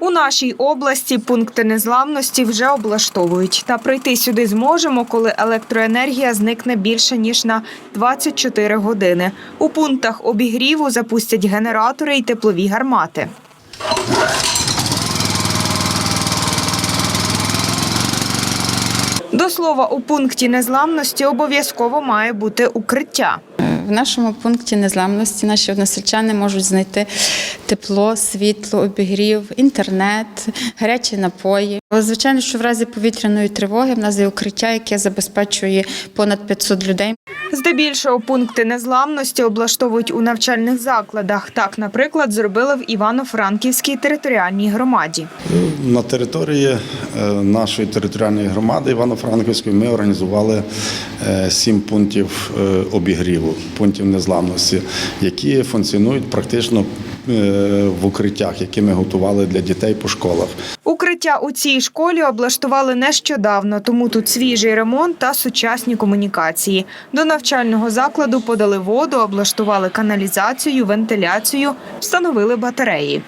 У нашій області пункти незламності вже облаштовують. Та прийти сюди зможемо, коли електроенергія зникне більше ніж на 24 години. У пунктах обігріву запустять генератори і теплові гармати. До слова, у пункті незламності обов'язково має бути укриття. В нашому пункті незламності наші односельчани можуть знайти тепло, світло, обігрів, інтернет, гарячі напої. Звичайно, що в разі повітряної тривоги в нас є укриття, яке забезпечує понад 500 людей. Здебільшого пункти незламності облаштовують у навчальних закладах. Так, наприклад, зробили в Івано-Франківській територіальній громаді. На території е, нашої територіальної громади Івано-Франківської ми організували е, сім пунктів е, обігріву, пунктів незламності, які функціонують практично в укриттях, які ми готували для дітей по школах. Укриття у цій школі облаштували нещодавно, тому тут свіжий ремонт та сучасні комунікації. До навчального закладу подали воду, облаштували каналізацію, вентиляцію, встановили батареї.